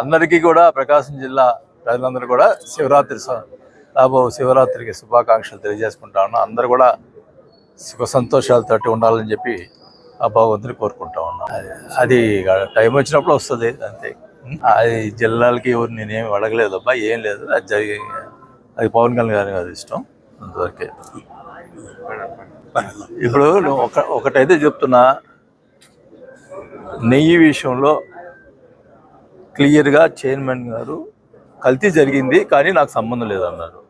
అందరికీ కూడా ప్రకాశం జిల్లా ప్రజలందరూ కూడా శివరాత్రి స- రాబో శివరాత్రికి శుభాకాంక్షలు తెలియజేసుకుంటా ఉన్నా. అందరూ కూడా సుఖ సంతోషాలతోటి ఉండాలని చెప్పి ఆ భగవంతుని కోరుకుంటా ఉన్నా. అది- అది టైం వచ్చినప్పుడు వస్తుంది అంతే. అది జిల్లాలకి ఎవరు నేనేమి అడగలేదు అబ్బా ఏం లేదు. అది జరిగి అది పవన్ కళ్యాణ్ గారి అది ఇష్టం అంతవరకే ఇప్పుడు ఒక ఒకటైతే చెప్తున్నా నెయ్యి విషయంలో క్లియర్గా చైర్మన్ గారు కల్తీ జరిగింది కానీ నాకు సంబంధం లేదన్నారు.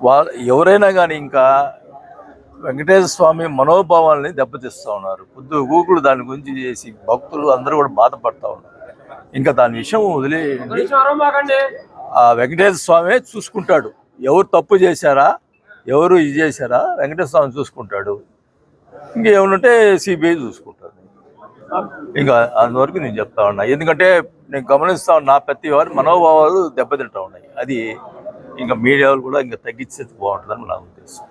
వాళ్ళ ఎవరైనా కానీ ఇంకా వెంకటేశ్వర స్వామి మనోభావాల్ని దెబ్బతీస్తూ ఉన్నారు. పొద్దు గూకులు దాని గురించి చేసి భక్తులు అందరూ కూడా బాధపడతా ఉన్నారు. ఇంకా దాని విషయం వదిలేయండి. ఆ వెంకటేశ్వర స్వామి చూసుకుంటాడు. ఎవరు తప్పు చేశారా? ఎవరు ఇది చేశారా? వెంకటేశ్వర స్వామి చూసుకుంటాడు. ఇంకేమనుంటే సిబిఐ చూసుకుంటుంది ఇంకా అందువరకు నేను చెప్తా ఉన్నా. ఎందుకంటే నేను గమనిస్తా ఉన్నా ప్రతి వారి మనోభావాలు దెబ్బతింటా ఉన్నాయి. అది ఇంకా మీడియా కూడా ఇంకా తగ్గించేది బాగుంటుందని నా ఉద్దేశం